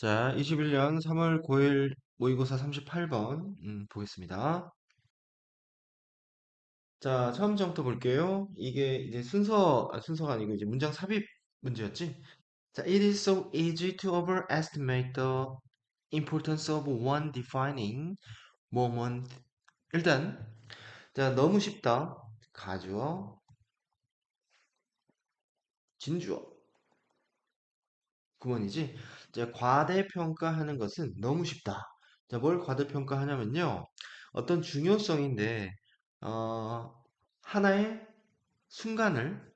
자, 21년 3월 9일 모의고사 38번 음, 보겠습니다. 자, 처음 점부터 볼게요. 이게 이제 순서, 아, 순서가 아니고 이제 문장 삽입 문제였지? 자, it is so easy to overestimate the importance of one defining moment. 일단, 자, 너무 쉽다. 가주어, 진주어. 9번이지? 자, 과대평가하는 것은 너무 쉽다. 자, 뭘 과대평가하냐면요. 어떤 중요성인데, 어, 하나의 순간을,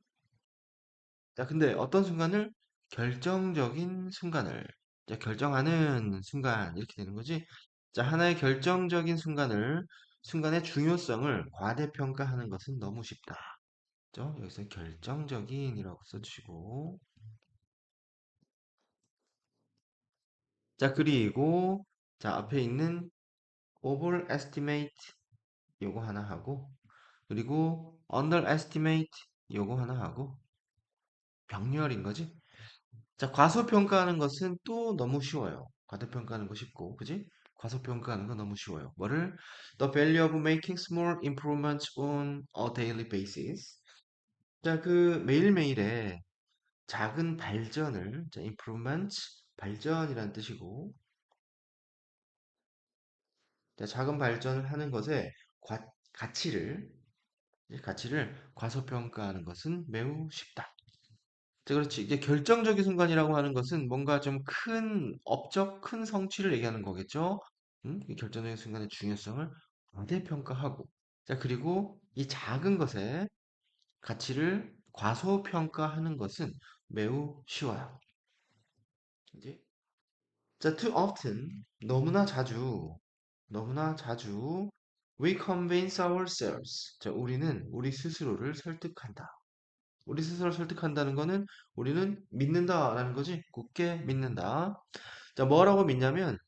자, 근데 어떤 순간을? 결정적인 순간을, 자, 결정하는 순간, 이렇게 되는 거지? 자, 하나의 결정적인 순간을, 순간의 중요성을 과대평가하는 것은 너무 쉽다. 죠? 여기서 결정적인이라고 써주시고, 자, 그리고, 자, 앞에 있는 overestimate 요거 하나 하고, 그리고 underestimate 요거 하나 하고, 병렬인 거지? 자, 과소평가하는 것은 또 너무 쉬워요. 과대평가하는 거 쉽고, 그지? 과소평가하는 거 너무 쉬워요. 뭐를? The value of making small improvements on a daily basis. 자, 그 매일매일의 작은 발전을, 자, improvements, 발전이라는 뜻이고, 자, 작은 발전을 하는 것에 과- 가치를, 가치를 과소평가하는 것은 매우 쉽다. 자, 그렇지. 이게 결정적인 순간이라고 하는 것은 뭔가 좀 큰 업적, 큰 성취를 얘기하는 거겠죠? 음? 이 결정적인 순간의 중요성을 과대평가하고. 자, 그리고 이 작은 것의 가치를 과소평가하는 것은 매우 쉬워요. 이제 자, too often, 너무나 자주, 너무나 자주, we convince ourselves. 자, 우리는 우리 스스로를 설득한다. 우리 스스로를 설득한다는 거는 우리는 믿는다라는 거지. 굳게 믿는다. 자, 뭐라고 믿냐면,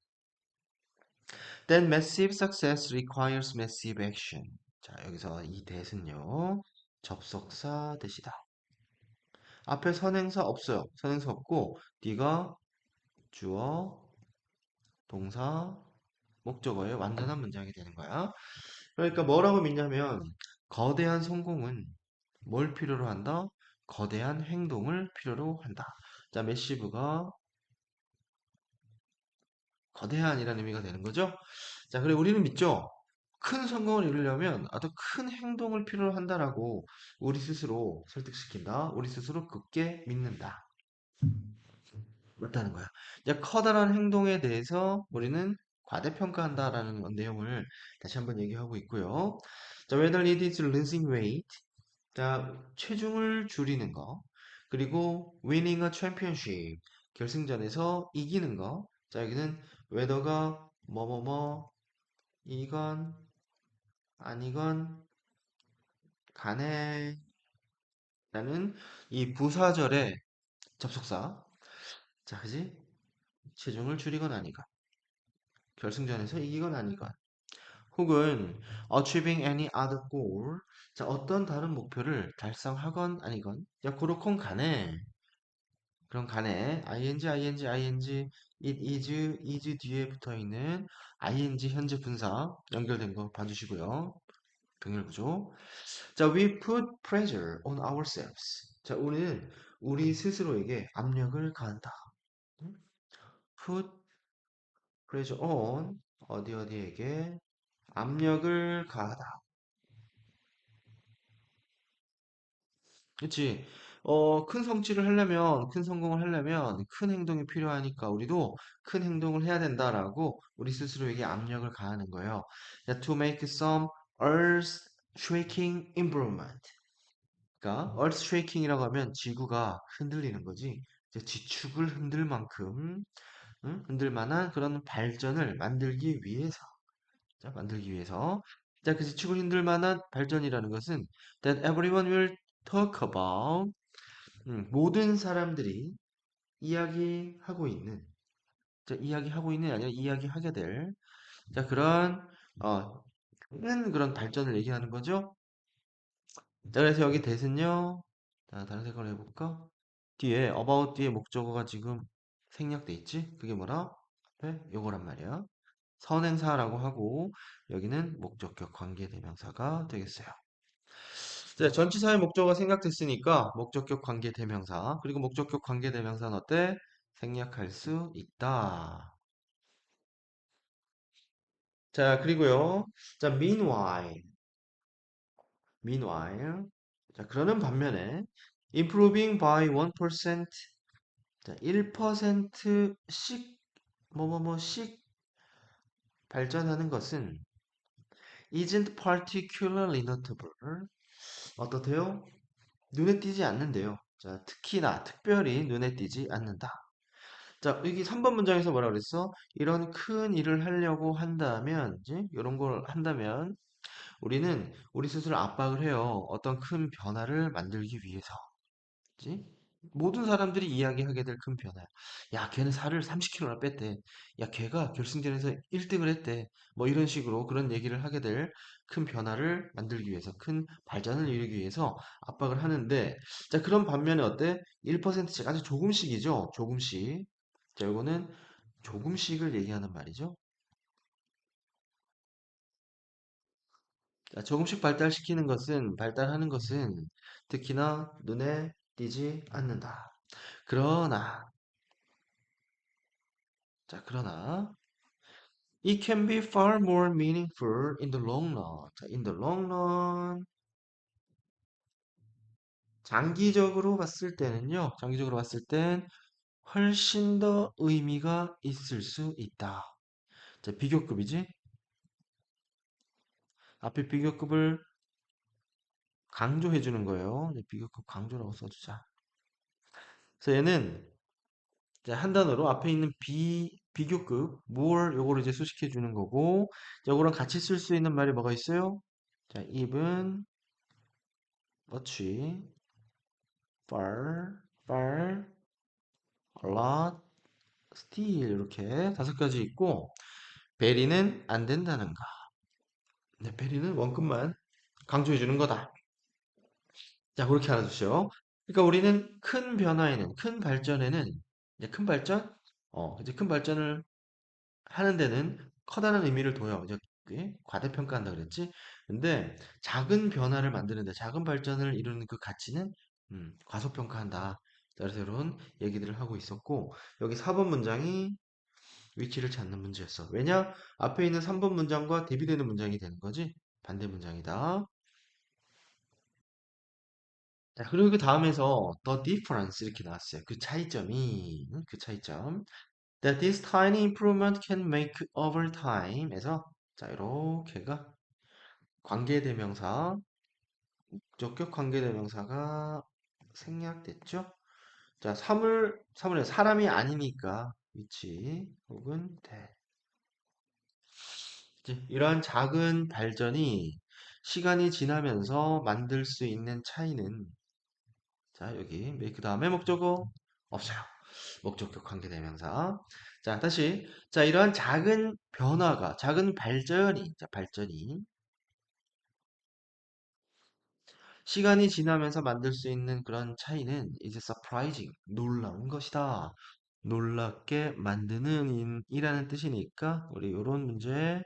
then massive success requires massive action. 자, 여기서 이 대신요. 접속사 대시다. 앞에 선행사 없어요. 선행사 없고, 네가 주어, 동사, 목적어의 완전한 문장이 되는 거야. 그러니까 뭐라고 믿냐면 거대한 성공은 뭘 필요로 한다? 거대한 행동을 필요로 한다. 자, 메시브가 거대한이라는 의미가 되는 거죠. 자, 그리고 우리는 믿죠. 큰 성공을 이루려면 아주 큰 행동을 필요로 한다라고 우리 스스로 설득시킨다. 우리 스스로 굳게 믿는다. 맞다는 거야. 이제 커다란 행동에 대해서 우리는 과대평가한다라는 내용을 다시 한번 얘기하고 있고요. 자, whether it is losing weight, 자, 체중을 줄이는 거, 그리고 winning a championship, 결승전에서 이기는 거. 자, 여기는 whether가 뭐뭐뭐 이건 아니건 간에 라는 이 부사절의 접속사. 자, 그지? 체중을 줄이건 아니건 결승전에서 이기건 아니건 혹은 achieving any other goal 자 어떤 다른 목표를 달성하건 아니건 야 그렇건 간에 그런 간에 ing ing ing it is is 뒤에 붙어 있는 ing 현재 분사 연결된 거 봐주시고요 병렬 구조 자 we put pressure on ourselves 자 우리는 우리 스스로에게 압력을 가한다 응? Put pressure on 어디 어디에게 압력을 가하다. 그치? 어, 큰 성취를 하려면, 큰 성공을 하려면 큰 행동이 필요하니까 우리도 큰 행동을 해야 된다라고 우리 스스로에게 압력을 가하는 거예요. 자, To make some earth-shaking improvement. 그러니까 earth-shaking이라고 하면 지구가 흔들리는 거지. 지축을 흔들 만큼 응? 흔들 만한 그런 발전을 만들기 위해서 자, 만들기 위해서. 자, 그 지축을 흔들 만한 발전이라는 것은 that everyone will talk about 음, 모든 사람들이 이야기하고 있는 자, 이야기하고 있는 게 아니라 이야기하게 될 자, 그런 어, 큰 그런 발전을 얘기하는 거죠. 자, 그래서 여기 대신요. 자, 다른 색깔로 해볼까? 뒤에 about 뒤에 목적어가 지금 생략돼 있지? 그게 뭐라? 앞에 요거란 말이야. 선행사라고 하고 여기는 목적격 관계대명사가 되겠어요. 자, 전치사의 목적어가 생략됐으니까 목적격 관계대명사 그리고 목적격 관계대명사는 어때? 생략할 수 있다. 자, 그리고요. 자, meanwhile. meanwhile. 자, 그러는 반면에 improving by 1% 자, 1%씩 뭐뭐뭐씩 발전하는 것은 isn't particularly notable. 어떻대요? 눈에 띄지 않는데요. 자, 특히나 특별히 눈에 띄지 않는다. 자, 여기 3번 문장에서 뭐라 그랬어? 이런 큰 일을 하려고 한다면, 이제 이런 걸 한다면 우리는 우리 스스로 압박을 해요. 어떤 큰 변화를 만들기 위해서. 그지? 모든 사람들이 이야기하게 될 큰 변화야. 야, 걔는 살을 30kg나 뺐대. 야, 걔가 결승전에서 1등을 했대. 뭐 이런 식으로 그런 얘기를 하게 될 큰 변화를 만들기 위해서, 큰 발전을 이루기 위해서 압박을 하는데, 자, 그런 반면에 어때? 1%씩 아주 조금씩이죠? 조금씩. 자, 이거는 조금씩을 얘기하는 말이죠. 자, 조금씩 발달시키는 것은, 발달하는 것은 특히나 눈에 띄지 않는다. 그러나, 자, 그러나, it can be far more meaningful in the long run. 자, in the long run. 장기적으로 봤을 때는요, 장기적으로 봤을 땐 훨씬 더 의미가 있을 수 있다. 자, 비교급이지? 앞에 비교급을 강조해 주는 거예요. 네, 비교급 강조라고 써주자. 그래서 얘는 자, 한 단어로 앞에 있는 비, 비교급, more 요거를 이제 수식해 주는 거고, 요거랑 같이 쓸 수 있는 말이 뭐가 있어요? 자, even, much, far, far, a lot, still 이렇게 다섯 가지 있고, very는 안 된다는 거. 네, very는 원급만 강조해 주는 거다. 자, 그렇게 알아두시오. 그러니까 우리는 큰 변화에는, 큰 발전에는, 이제 큰 발전? 어, 이제 큰 발전을 하는 데는 커다란 의미를 둬요. 이제 과대평가한다 그랬지? 근데 작은 변화를 만드는데, 작은 발전을 이루는 그 가치는 음, 과소평가한다. 자, 그래서 이런 얘기들을 하고 있었고, 여기 4번 문장이 위치를 찾는 문제였어. 왜냐? 앞에 있는 3번 문장과 대비되는 문장이 되는 거지? 반대 문장이다. 자, 그리고 그 다음에서 the difference 이렇게 나왔어요. 그 차이점이, 음, 그 차이점. that this tiny improvement can make over time 에서 자, 이렇게가 관계대명사, 목적격 관계대명사가 생략됐죠? 자, 사물, 사물에 사람이 아니니까 위치 혹은 대. 이러한 작은 발전이 시간이 지나면서 만들 수 있는 차이는 자, 여기 make 다음에 목적어 없어요. 목적격 관계대명사. 자, 다시. 자, 이러한 작은 변화가, 작은 발전이, 자, 발전이 시간이 지나면서 만들 수 있는 그런 차이는 이제 surprising, 놀라운 것이다. 놀랍게 만드는 인, 이라는 뜻이니까 우리 이런 문제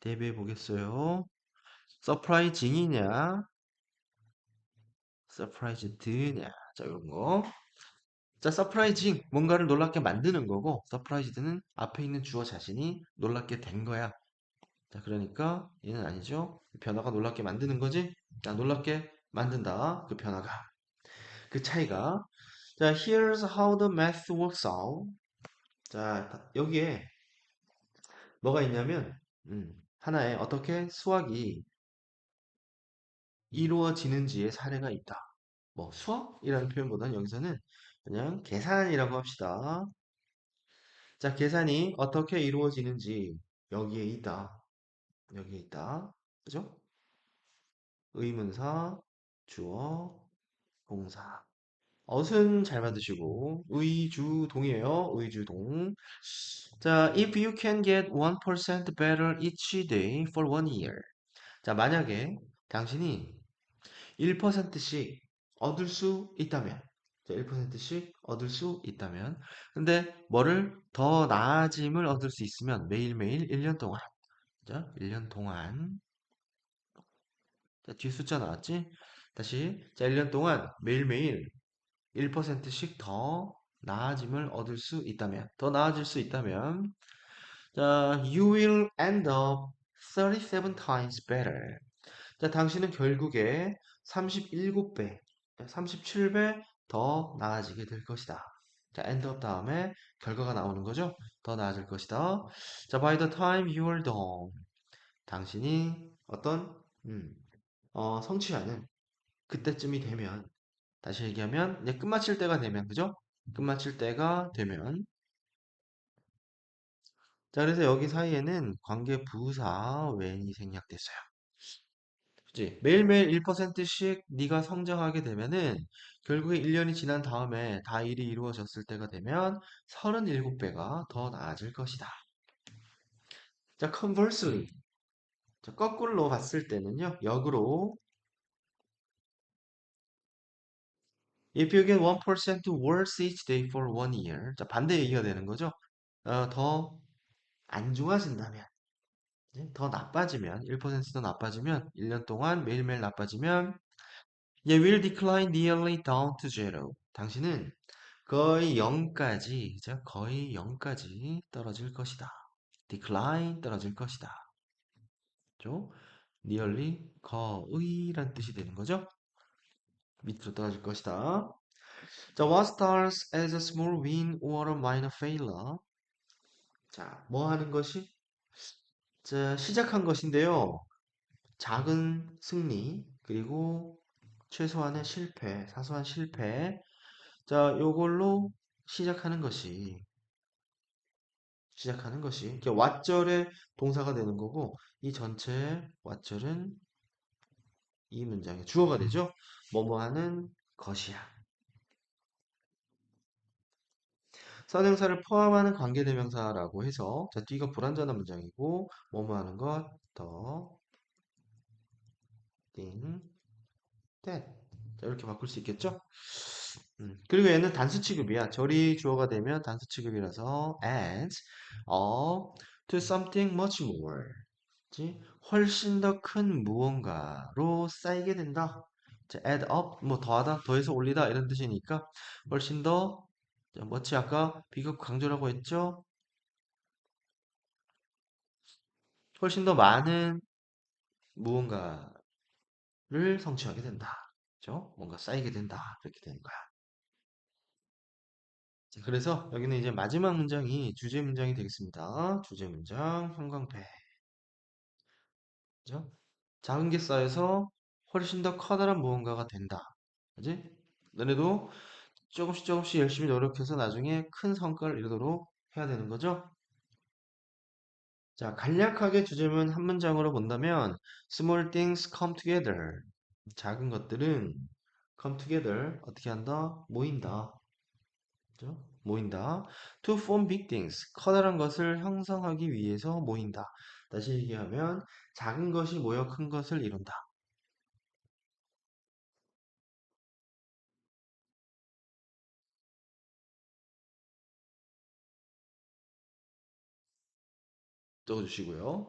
대비해 보겠어요. surprising이냐, surprised냐. 자, 이런 거. 자, 서프라이징 뭔가를 놀랍게 만드는 거고 서프라이즈드는 앞에 있는 주어 자신이 놀랍게 된 거야. 자, 그러니까 얘는 아니죠. 변화가 놀랍게 만드는 거지. 자, 놀랍게 만든다. 그 변화가. 그 차이가. 자, here's how the math works out. 자, 여기에 뭐가 있냐면 음, 하나의 어떻게 수학이 이루어지는지의 사례가 있다. 뭐 수학이라는 표현보다는 여기서는 그냥 계산이라고 합시다. 자, 계산이 어떻게 이루어지는지 여기에 있다. 여기에 있다. 그죠? 의문사, 주어, 동사. 어순 잘 만드시고 의주동이에요. 의주동. 자, if you can get 1% better each day for one year. 자, 만약에 당신이 1%씩 얻을 수 있다면 자, 1%씩 얻을 수 있다면. 근데 뭐를 더 나아짐을 얻을 수 있으면 매일매일 1년 동안. 자, 1년 동안. 자, 뒤에 숫자 나왔지? 다시. 자, 1년 동안 매일매일 1%씩 더 나아짐을 얻을 수 있다면. 더 나아질 수 있다면. 자, you will end up 37 times better. 자, 당신은 결국에 37배, 37배 더 나아지게 될 것이다. 자, end 다음에 결과가 나오는 거죠? 더 나아질 것이다. 자, by the time you are done. 당신이 어떤, 음, 어, 성취하는 그때쯤이 되면, 다시 얘기하면, 이제 끝마칠 때가 되면, 그죠? 끝마칠 때가 되면, 자, 그래서 여기 사이에는 관계 부사 when이 생략됐어요. 그치? 매일매일 1%씩 네가 성장하게 되면은 결국에 1년이 지난 다음에 다 일이 이루어졌을 때가 되면 37배가 더 나아질 것이다. 자, conversely. 자, 거꾸로 봤을 때는요. 역으로 If you get 1% worse each day for one year. 자, 반대 얘기가 되는 거죠. 어, 더 안 좋아진다면, 네? 더 나빠지면, 1%더 나빠지면, 1년 동안 매일매일 나빠지면, you will decline nearly down to zero. 당신은 거의 0까지, 자, 거의 0까지 떨어질 것이다. decline 떨어질 것이다. 죠? nearly 거의란 뜻이 되는 거죠. 밑으로 떨어질 것이다. 자, what starts as a small win or a minor failure? 자, 뭐 하는 것이? 자, 시작한 것인데요. 작은 승리, 그리고 최소한의 실패, 사소한 실패. 자, 요걸로 시작하는 것이 시작하는 것이 왓절의 동사가 되는 거고 이 전체 왓절은 이 문장의 주어가 되죠. 뭐뭐 하는 것이야. 선행사를 포함하는 관계대명사라고 해서 자, 뒤가 불완전한 문장이고 뭐뭐 하는 것, 더, 띵, that 자, 이렇게 바꿀 수 있겠죠? 음, 그리고 얘는 단수 취급이야. 절이 주어가 되면 단수 취급이라서 as 어, to something much more 지? 훨씬 더 큰 무언가로 쌓이게 된다. 자, add up 뭐 더하다, 더해서 올리다 이런 뜻이니까 훨씬 더 자, 뭐지 아까 비교 강조라고 했죠? 훨씬 더 많은 무언가를 성취하게 된다. 그죠? 뭔가 쌓이게 된다. 이렇게 되는 거야. 자, 그래서 여기는 이제 마지막 문장이 주제 문장이 되겠습니다. 주제 문장, 형광펜. 그죠? 작은 게 쌓여서 훨씬 더 커다란 무언가가 된다. 그지? 너네도 조금씩 조금씩 열심히 노력해서 나중에 큰 성과를 이루도록 해야 되는 거죠? 자, 간략하게 주제문 한 문장으로 본다면 small things come together. 작은 것들은 come together 어떻게 한다? 모인다. 그죠? 모인다. To form big things. 커다란 것을 형성하기 위해서 모인다. 다시 얘기하면 작은 것이 모여 큰 것을 이룬다. 적어주시고요.